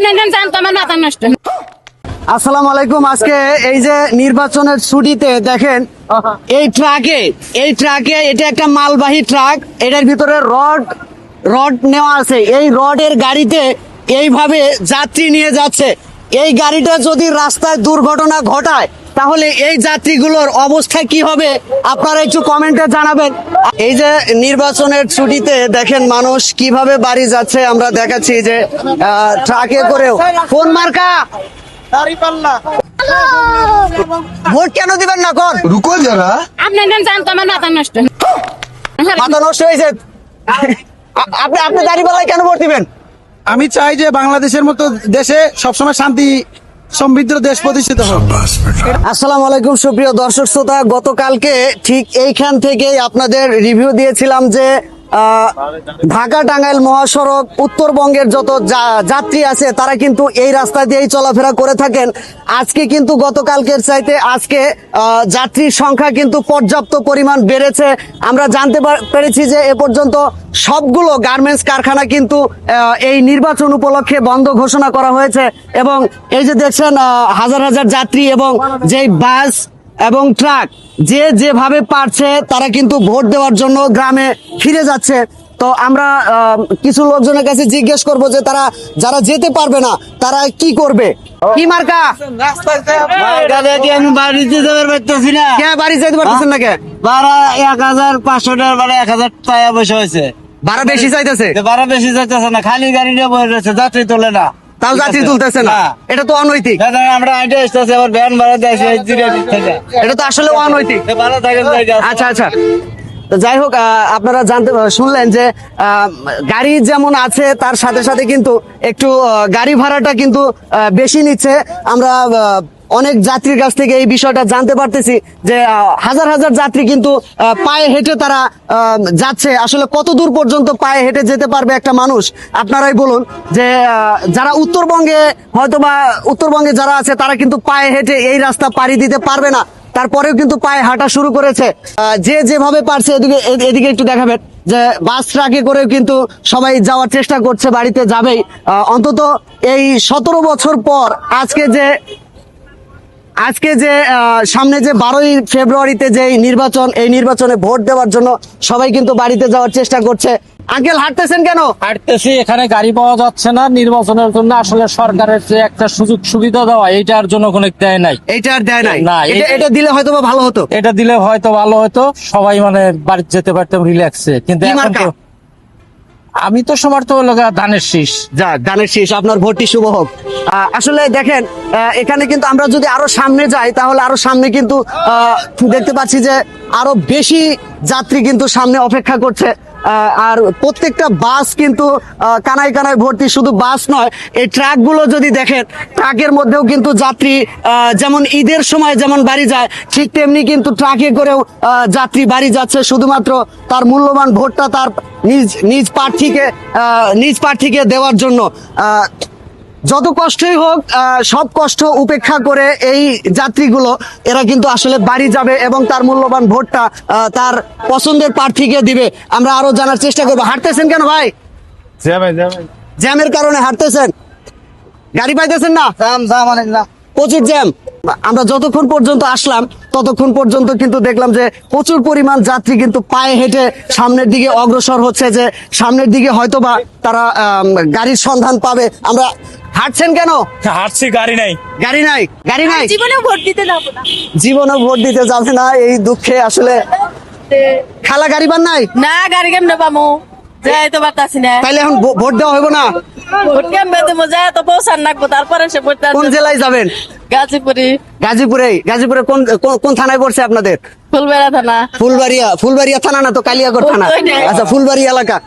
আপনি একজন জানতো, আমার মাথা নষ্ট। আসসালামু আলাইকুম। আজকে এই যে নির্বাচনের ছুটিতে দেখেন, এই ট্রাকে এই ট্রাকে এটা একটা মালবাহী ট্রাক, এটার ভিতরে রড রড নেওয়া আছে। এই রডের গাড়িতে এইভাবে যাত্রী নিয়ে যাচ্ছে। এই গাড়িটা যদি রাস্তায় দুর্ঘটনা ঘটায় তাহলে এই যাত্রীগুলোর অবস্থা কি হবে? আপনারা একটু কমেন্টে জানাবেন। এই যে নির্বাচনের ছুটিতে দেখেন মানুষ কীভাবে বাড়ি যাচ্ছে আমরা দেখাচ্ছি যে ট্রাকে করেও। ফোন মার্কা! ভোট কেন দিবেন না কর। রুকো যারা। আপনি মাথা নষ্ট। মাথা নষ্ট হয়েছে। আপনি আপনি দাঁড়িয়ে কেন ভোট দিবেন? আমি চাই যে বাংলাদেশের মতো দেশে সবসময় শান্তি সমৃদ্ধ দেশ প্রতিষ্ঠিত হোক। আসসালামু আলাইকুম সুপ্রিয় দর্শক শ্রোতা গতকালকে ঠিক এইখান থেকেই আপনাদের রিভিউ দিয়েছিলাম যে ঢাকা টাঙ্গাইল মহাসড়ক উত্তরবঙ্গের যত যাত্রী আছে, তারা কিন্তু এই রাস্তা দিয়েই চলাফেরা করে থাকেন। আজকে কিন্তু গতকালকের চাইতে আজকে যাত্রীর সংখ্যা কিন্তু পর্যাপ্ত পরিমাণ বেড়েছে। আমরা জানতে পেরেছি যে এ পর্যন্ত সবগুলো গার্মেন্টস কারখানা কিন্তু এই নির্বাচন উপলক্ষে বন্ধ ঘোষণা করা হয়েছে এবং এই যে দেখছেন হাজার হাজার যাত্রী এবং যেই বাস এবং ট্রাক যে যেভাবে পারছে তারা কিন্তু ভোট দেওয়ার জন্য গ্রামে ফিরে যাচ্ছে। তো আমরা কিছু লোকজনের কাছে জিজ্ঞেস করব যে তারা যারা যেতে পারবে না তারা কি করবে? কি মার্কা? আমি বাড়িতে যাবার পারতেছি না? কে বাড়ি যেতে পারতেছেন না কে? ভাড়া এক হাজার পাঁচশো ভাড়া এক হাজার টাকা পয়সা হয়েছে। ভাড়া বেশি চাইতেছে? ভাড়া বেশি চাইতেছে না খালি গাড়ি নিয়ে বসে যাত্রী তোলে না। তাও যাত্রী তুলতেছে না। এটা তো অনৈতিক। আমরা আসতেছে আবার ব্যান ভাড়া থেকে এটা তো আসলে অনৈতিক। আচ্ছা আচ্ছা। যাই হোক আপনারা জানতে শুনলেন যে আহ, গাড়ি যেমন আছে তার সাথে সাথে কিন্তু একটু গাড়ি ভাড়াটা কিন্তু আহ, বেশি নিচ্ছে। আমরা অনেক যাত্রীর কাছ থেকে এই বিষয়টা জানতে পারতেছি যে হাজার হাজার যাত্রী কিন্তু পায়ে হেঁটে তারা যাচ্ছে। আসলে কত দূর পর্যন্ত পায়ে হেঁটে যেতে পারবে একটা মানুষ? আপনারাই বলুন যে যারা উত্তরবঙ্গে হয়তো বা উত্তরবঙ্গে যারা আছে, তারা কিন্তু পায়ে হেঁটে এই রাস্তা পাড়ি দিতে পারবে না। তারপরেও কিন্তু পায়ে হাঁটা শুরু করেছে। যে যেভাবে পারছে, এদিকে এদিকে একটু দেখাবেন যে, বাস ট্রাকে করেও কিন্তু সবাই যাওয়ার চেষ্টা করছে, বাড়িতে যাবেই। অন্তত এই সতেরো বছর পর আজকে যে আজকে যে সামনে যে বারোই ফেব্রুয়ারিতে যে নির্বাচন এই নির্বাচনে ভোট দেওয়ার জন্য সবাই কিন্তু বাড়িতে যাওয়ার চেষ্টা করছে। আঙ্কেল হাঁটতেছেন কেন? হাঁটতেছি এখানে গাড়ি পাওয়া যাচ্ছে না। নির্বাচনের জন্য আসলে সরকারের যে একটা সুযোগ সুবিধা দেওয়া এইটার জন্য কোনো দেয় নাই। এটা আর দেয় নাই? না, এটা এটা দিলে হয়তো বা ভালো হতো। এটা দিলে হয়তো ভালো হতো। সবাই মানে বাড়িতে যেতে পারতাম রিল্যাক্সে কিন্তু এখন তো আমি তো সমর্থ হলো দানের শীষ। যা গানের শীষ, আপনার ভোটটি শুভ হোক। আসলে দেখেন এখানে কিন্তু আমরা যদি আরও সামনে যাই, তাহলে আরও সামনে কিন্তু দেখতে পাচ্ছি যে আরও বেশি যাত্রী কিন্তু সামনে অপেক্ষা করছে। আর প্রত্যেকটা বাস কিন্তু কানায় কানায় ভর্তি, শুধু বাস নয়, এই ট্রাকগুলো যদি দেখেন, ট্রাকের মধ্যেও কিন্তু যাত্রী যেমন ঈদের সময় যেমন বাড়ি যায়, ঠিক তেমনি কিন্তু ট্রাকে করেও যাত্রী বাড়ি যাচ্ছে, শুধুমাত্র তার মূল্যবান ভোটটা তার নিজ নিজ প্রার্থীকে নিজ প্রার্থীকে দেওয়ার জন্য। যত কষ্টই হোক সব কষ্ট উপেক্ষা করে এই যাত্রীগুলো এরা কিন্তু আসলে বাড়ি যাবে এবং তার মূল্যবান ভোটটা তার পছন্দের প্রার্থীকে দিবে। আমরা আরও জানার চেষ্টা করব। হাঁটতেছেন কেন ভাই? জ্যামের কারণে হাঁটতেছেন। গাড়ি পাইতেছেন না? অনেক প্রচুর জ্যাম। আমরা যতক্ষণ পর্যন্ত আসলাম ততক্ষণ পর্যন্ত কিন্তু দেখলাম যে প্রচুর পরিমাণ যাত্রী কিন্তু পায়ে হেঁটে সামনের দিকে অগ্রসর হচ্ছে যে সামনের দিকে হয়তো বা তারা গাড়ির সন্ধান পাবে। আমরা হাঁটছেন কেন? হাঁটছি গাড়ি নাই। গাড়ি নাই? গাড়ি নাই? জীবনে ভোট দিতে যাব না। জীবনে ভোট দিতে যাবে না এই দুঃখে আসলে খালা গাড়ি পান নাই? না গাড়ি কেমনে পামু? যাই তো পারতাছি না। তাইলে এখন ভো- ভোট দেওয়া হইব না? ভোট কেমনে দেবো? যাই তো পৌঁছান রাখব তারপরে সে ভোট কোন জেলায় যাবেন? গাজীপুরি। গাজীপুরে গাজীপুরে কোন কোন- কোন থানায় পড়ছে আপনাদের? ফুলবেড়া থানা। ফুলবাড়িয়া ফুলবাড়িয়া থানা না তো কালিয়াগড় থানা? আচ্ছা ফুলবাড়ি এলাকা।